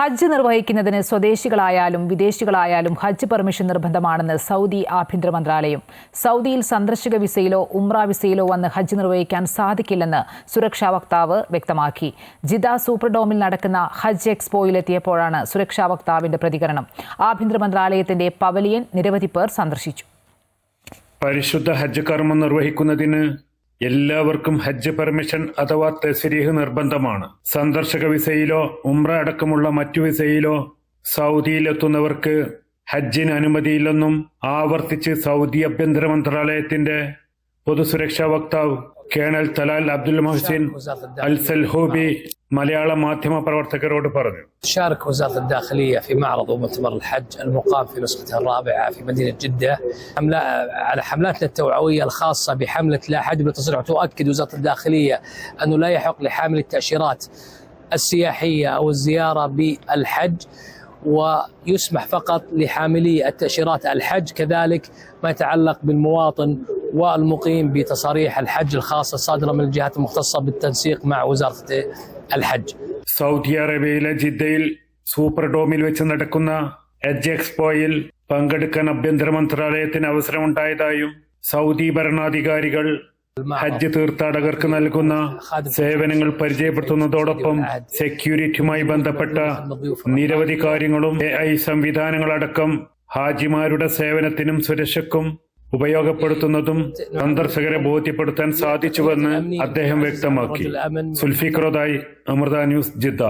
ഹജ്ജ് നിർവഹിക്കുന്നതിന് സ്വദേശികളായാലും വിദേശികളായാലും ഹജ്ജ് permission നിർബന്ധമാണെന്ന് Saudi ആഭ്യന്തര മന്ത്രാലയം. സൗദിയിൽ സന്ദർശക വിസയിലോ ഉംറ വിസയിലോ വന്ന് ഹജ്ജ് നിർവഹിക്കാൻ സാധിക്കില്ലെന്ന് സുരക്ഷാ വക്താവ് വ്യക്തമാക്കി. ജിദ സൂപ്പർഡോമിൽ നടക്കുന്ന ഹജ്ജ് എക്സ്പോയിലെത്തിയപ്പോഴാണ് സുരക്ഷാ വക്താവിന്റെ പ്രതികരണം. ആഭ്യന്തര മന്ത്രാലയത്തിന്റെ പവലിയൻ നിരവധി പേർ സന്ദർശിച്ചു. പരിശുദ്ധ ഹജ്ജ് കർമ്മം നിർവഹിക്കുന്നതിന് എല്ലാവർക്കും ഹജ്ജ് പെർമിഷൻ അഥവാ തെസരീഹ് നിർബന്ധമാണ്. സന്ദർശക വിസയിലോ ഉംറ അടക്കമുള്ള മറ്റു വിസയിലോ സൗദിയിലെത്തുന്നവർക്ക് ഹജ്ജിന് അനുമതിയില്ലെന്നും ആവർത്തിച്ച് സൗദി ആഭ്യന്തര മന്ത്രാലയത്തിന്റെ പൊതുസുരക്ഷാ വക്താവ് colonel Talal Abdul Mohsin Al Salhoubi മലയാള മാധ്യമ പ്രവർത്തകരോട് പറഞ്ഞു تشارك وزارة الداخلية في معرض ومؤتمر الحج المقام في نسخته الرابعة في مدينة جدة حملا على حملاتنا التوعوية الخاصة بحملة لا حج بالتصريح تؤكد وزارة الداخلية أنه لا يحق لحامل التأشيرات السياحية أو الزيارة بالحج ويسمح فقط لحاملي التأشيرات الحج كذلك ما يتعلق بالمواطن والمقيم بتصاريح الحج الخاصة الصادرة من الجهات المختصة بالتنسيق مع وزارة الحج സൗദി അറേബ്യയിലെ ജിദ്ദയിൽ സൂപ്പർ ഡോമിൽ വെച്ച് നടക്കുന്ന ഹജ്ജ് എക്സ്പോയിൽ പങ്കെടുക്കാൻ ആഭ്യന്തര മന്ത്രാലയത്തിന് അവസരമുണ്ടായതായും സൗദി ഭരണാധികാരികൾ ഹജ്ജ് തീർത്ഥാടകർക്ക് നൽകുന്ന സേവനങ്ങൾ പരിചയപ്പെടുത്തുന്നതോടൊപ്പം സെക്യൂരിറ്റിയുമായി ബന്ധപ്പെട്ട നിരവധി കാര്യങ്ങളും എ ഐ സംവിധാനങ്ങളടക്കം ഹാജിമാരുടെ സേവനത്തിനും സുരക്ഷയ്ക്കും ഉപയോഗപ്പെടുത്തുന്നതും സന്ദർശകരെ ബോധ്യപ്പെടുത്താൻ സാധിച്ചുവെന്ന് അദ്ദേഹം വ്യക്തമാക്കി. സുൽഫിക്രോദായി അമൃത ന്യൂസ് ജിദ്ദ.